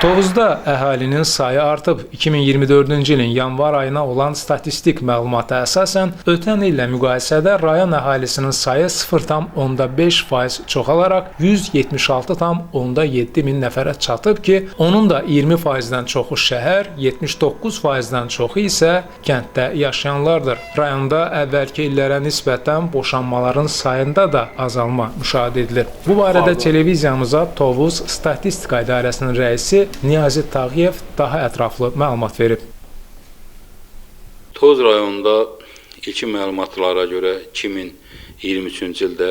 Tovuzda əhalinin sayı artıb. 2024-cü ilin yanvar ayına olan statistik məlumata əsasən ötən illə müqayisədə rayon əhalisinin sayı 0,5% çoxalaraq 176,7 min nəfərə çatıb ki, onun da 20%-dən çoxu şəhər, 79%-dən çoxu isə kənddə yaşayanlardır. Rayonda əvvəlki illərə nisbətən boşanmaların sayında da azalma müşahidə edilir. Bu barədə televiziyamıza Tovuz Statistika İdarəsinin rəisi Niyazi Tağıyev daha ətraflı məlumat verib. Toz rayonunda ilkin məlumatlara görə 2023-cü ildə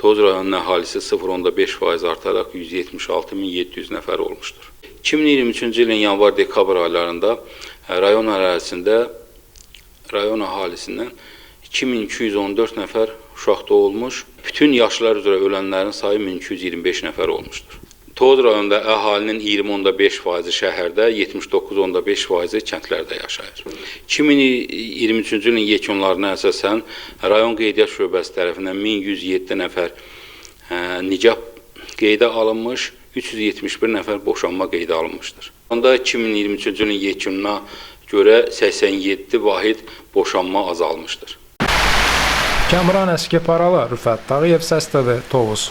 Toz rayonunun əhalisi 0.5% artaraq 176.700 nəfər olmuşdur. 2023-cü ilin yanvar-dekabr aylarında ə, rayon ərazisində rayon əhalisindən 2214 nəfər uşaq doğulmuş, bütün yaşlar üzrə ölənlərin sayı 1225 nəfər olmuşdur. Toz rayonunda əhalinin 20.5%-i şəhərdə, 79.5%-i kəndlərdə yaşayır. 2023-cü ilin yekunlarına əsasən rayon qeydiyyat şöbəsi tərəfindən 1107 nəfər ə, nicab qeydə alınmış, 371 nəfər boşanma qeydə alınmışdır. Onda 2023-cü ilin yekununa görə 87 vahid boşanma azalmışdır. Kamran Əskiparalı, Rüfət Tağıyev səslədi Tovuz.